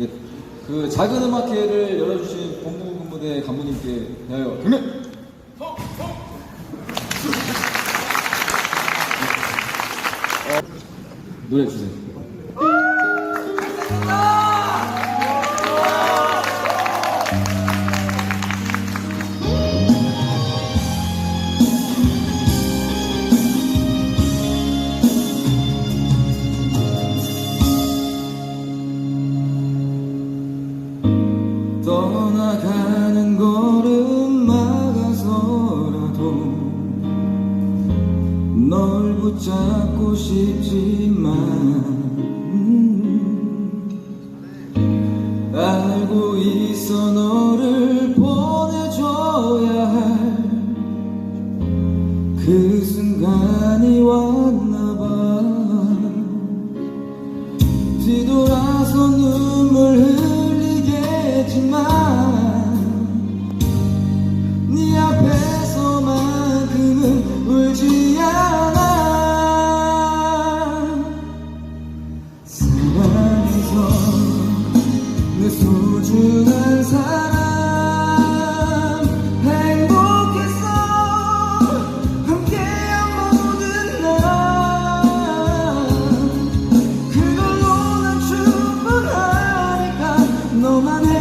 예, 그 작은 음악회를 열어주신 본부근무대 간부님께 대하여 경례! 어, 노래 주세요. 널 붙잡고 싶지만 음, 알고 있어 너를 보내줘야 할 그 순간이 왔나봐. 뒤돌아서 눈물 흘리겠지만 내 소중한 사람 행복했어 함께한 모든 날. 그걸로 난 충분하니까 너만